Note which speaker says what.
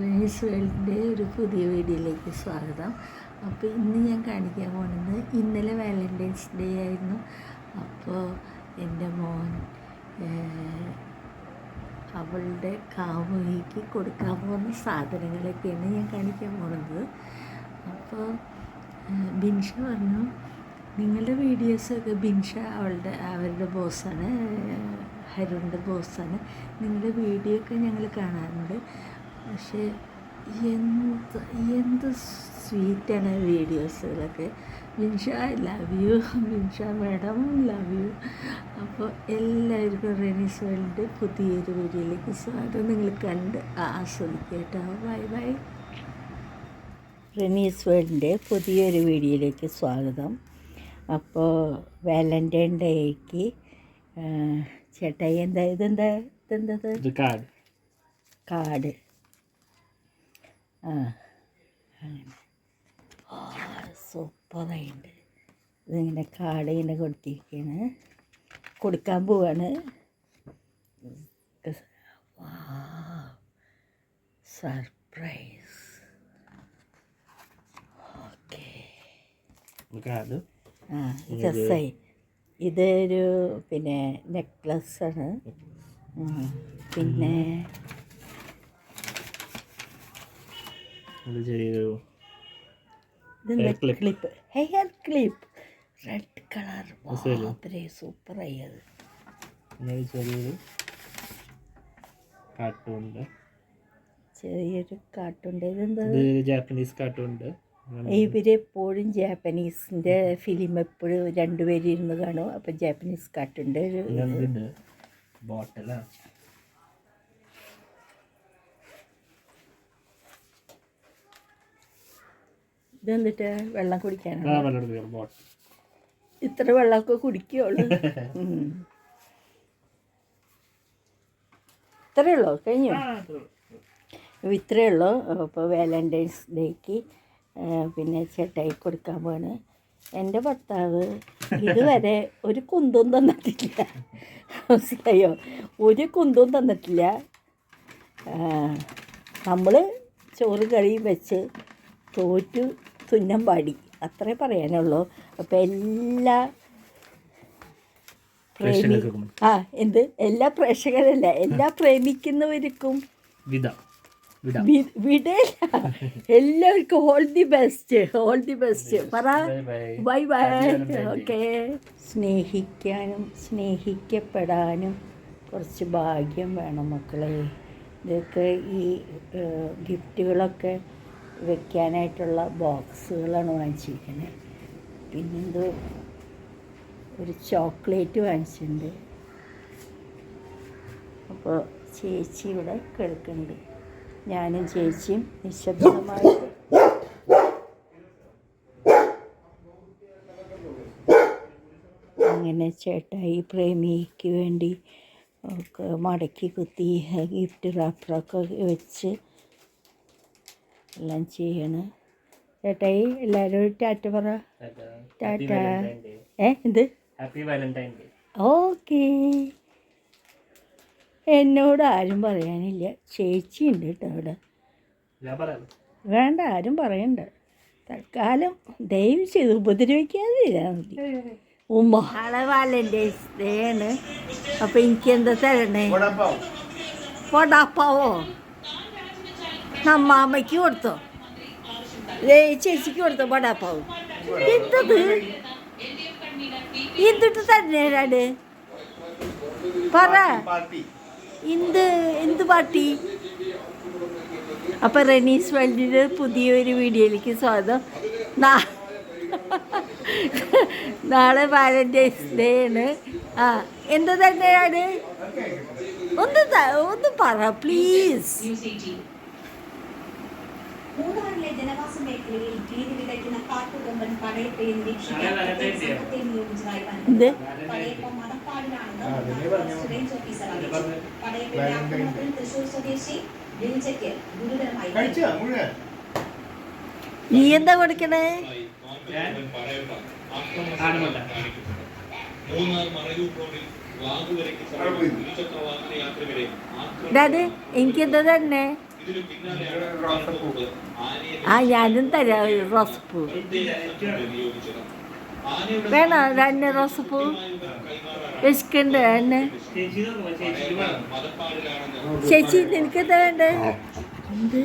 Speaker 1: വേൾഡിന്റെ ഒരു പുതിയ വീഡിയോയിലേക്ക് സ്വാഗതം. അപ്പോൾ ഇന്ന് ഞാൻ കാണിക്കാൻ പോകുന്നത് ഇന്നലെ വാലന്റൈൻസ് ഡേ ആയിരുന്നു. അപ്പോൾ എന്റെ മോൻ അവളുടെ കാമുകിക്ക് കൊടുക്കാൻ പോകുന്ന സാധനങ്ങളൊക്കെയാണ് ഞാൻ കാണിക്കാൻ പോകുന്നത്. അപ്പോൾ ബിൻഷ പറഞ്ഞു നിങ്ങളുടെ വീഡിയോസൊക്കെ ബിൻഷ അവളുടെ അവരുടെ ബോസാണ് ഹരുണിന്റെ ബോസാണ്. നിങ്ങളുടെ വീഡിയോ ഒക്കെ ഞങ്ങൾ കാണാറുണ്ട്. പക്ഷേ എന്ത് എന്ത് സ്വീറ്റാണ് വീഡിയോസിലൊക്കെ Minsha I love you Minsha madam love you അപ്പോൾ എല്ലാവർക്കും റെനീസ് വേൾഡ് പുതിയൊരു വീഡിയോയിലേക്ക് സ്വാഗതം. നിങ്ങൾ കണ്ട് ആസ്വദിക്കട്ടോ കേട്ടോ. By bye. റെനീസ് വേൾഡിന്റെ പുതിയൊരു വീഡിയോയിലേക്ക് സ്വാഗതം. അപ്പോൾ വാലന്റൈൻ ഡേക്ക് ചേട്ടായി എന്താ ഇതെന്താ ഇതെന്താ
Speaker 2: ഇത് കാർഡ്.
Speaker 1: കാട് ആ അങ്ങനെ ആ സൂപ്പറായിട്ടുണ്ട് ഇതിങ്ങനെ കാട് ഇങ്ങനെ കൊടുത്തിരിക്കുകയാണ് കൊടുക്കാൻ പോവാണ്. സർപ്രൈസ് ഓക്കെ ആ രസമായി ഇതൊരു പിന്നെ നെക്ലസ് ആണ് പിന്നെ
Speaker 2: ഇത് ചെയ്തു.
Speaker 1: Clip hair clip red colour സൂപ്പറായി അത്.
Speaker 2: ചെറിയൊരു കാർട്ടൂണ്ട്
Speaker 1: ചെറിയൊരു കാട്ടുണ്ട് ഇതെന്താ?
Speaker 2: ഇത് ഒരു ജാപ്പനീസ് കാർട്ടൂണ്ട്
Speaker 1: ഇവരെപ്പോഴും ജാപ്പനീസിന്റെ ഫിലിം എപ്പോഴും രണ്ടുപേരും ഇരുന്ന് കാണും. അപ്പം ജാപ്പനീസ് കാട്ടുണ്ട് ഒരു
Speaker 2: ഇത്
Speaker 1: ഇതെന്നിട്ട് വെള്ളം കുടിക്കാനാണ്. ഇത്ര വെള്ളമൊക്കെ കുടിക്കുകയുള്ളൂ ഉം. ഇത്രയേ ഉള്ളൂ? കഴിഞ്ഞു? ഇത്രേ ഇത്രയേ ഉള്ളൂ. അപ്പോൾ വാലന്റൈൻസ് ഡേക്ക് പിന്നെ ചേട്ടായി കൊടുക്കാൻ പോണ് എന്റെ ഭർത്താവ് ഇതുവരെ ഒരു കുന്തും തന്നിട്ടില്ല. മനസ്സിലായോ? ഒരു കുന്തും തന്നിട്ടില്ല. നമ്മൾ ചോറ് കറിയും വെച്ച് തോറ്റു തുന്നം പാടി. അത്രേ പറയാനുള്ളൂ. അപ്പം എല്ലാ പ്രേമി ആ എന്ത്? എല്ലാ പ്രേക്ഷകരല്ല. എല്ലാ പ്രേമിക്കുന്നവർക്കും
Speaker 2: വിട.
Speaker 1: വിടയില്ല എല്ലാവർക്കും all the best all the best പറ.
Speaker 2: Bye
Speaker 1: bye. ഓക്കെ. സ്നേഹിക്കാനും സ്നേഹിക്കപ്പെടാനും കുറച്ച് ഭാഗ്യം വേണം മക്കളെ. ഇതൊക്കെ ഈ ഗിഫ്റ്റുകളൊക്കെ വെക്കാനായിട്ടുള്ള ബോക്സുകളാണ് വാങ്ങിച്ചിരിക്കുന്നത്. പിന്നെന്തോ ഒരു ചോക്ലേറ്റ് വാങ്ങിച്ചിട്ടുണ്ട്. അപ്പോൾ ചേച്ചി ഇവിടെ കിടക്കുന്നുണ്ട്. ഞാനും ചേച്ചിയും നിശബ്ദമായിട്ട് അങ്ങനെ ചേട്ടായി പ്രേമിക്ക് വേണ്ടി ഒക്കെ മടക്കി കുത്തി ഗിഫ്റ്റ് റാപ്പറൊക്കെ വെച്ച് എല്ലാം ചെയ്യണ്. ചേട്ടായി എല്ലാവരും ഒരു ടാറ്റ പറ. ടാറ്റ. ഏ എന്ത്?
Speaker 2: Happy Valentine day
Speaker 1: okay. എന്നോട് ആരും പറയാനില്ല. ചേച്ചി ഉണ്ട് കേട്ടോ
Speaker 2: പറയാം.
Speaker 1: വേണ്ട ആരും പറയണ്ട. തൽക്കാലം ദയവ് ചെയ്ത് ഉപദ്രവിക്കാതെ ഇരുന്നാൽ മതി. ഉമ്മ. നാളെ വാലന്റൈൻസ് ഡേ ആണ്. അപ്പം എനിക്ക് എന്താ തരണേ? വടാപ്പാവോ? നമ്മാമ്മയ്ക്ക് കൊടുത്തോ. ഏ ചേച്ചിക്ക് കൊടുത്തോ വടാപ്പാവ്. എന്തത്? എന്തിട്ട് തന്നേരാട് പറ. എന്ത് എന്ത് പാട്ടി? അപ്പം റെനീസ് വേൾഡിന്റെ പുതിയൊരു വീഡിയോയിലേക്ക് സ്വാഗതം. നാ- നാളെ വാലന്റൈൻസ് ഡേ ആണ്. ആ എന്ത് തന്നെയാണ് ഒന്ന് ഒന്ന് പറ പ്ലീസ്.
Speaker 3: മൂന്നാറിലെ ജനവാസ മേഖലയിൽ ഭീതി വിതയ്ക്കുന്ന കാട്ടുകൊമ്പൻ പടയപ്പയെ നിരീക്ഷിക്കാൻ സംഘത്തെ നിയോഗിച്ചതായി
Speaker 1: എന്ത്?
Speaker 3: വനം പടയപ്പ മതപ്പാടിലാണെന്ന് റേഞ്ച് ഓഫീസർ അറിയിച്ചു. പടയപ്പയുടെ ആക്രമണത്തിൽ തൃശൂർ സ്വദേശി ബിൽജയ്ക്ക് ഗുരുതരമായി.
Speaker 1: നീ എന്താ കൊടുക്കണേ? എനിക്ക് എന്താ തന്നെ?
Speaker 4: ആ ഞാനും തരാം ഒരു റോസപ്പൂ. വേണോ? തന്നെ റോസപ്പൂ. വെച്ചിട്ടുണ്ട് എന്നെ
Speaker 1: ചേച്ചി
Speaker 4: നിനക്ക് നിനക്കെന്താ വേണ്ടേ? എന്ത്?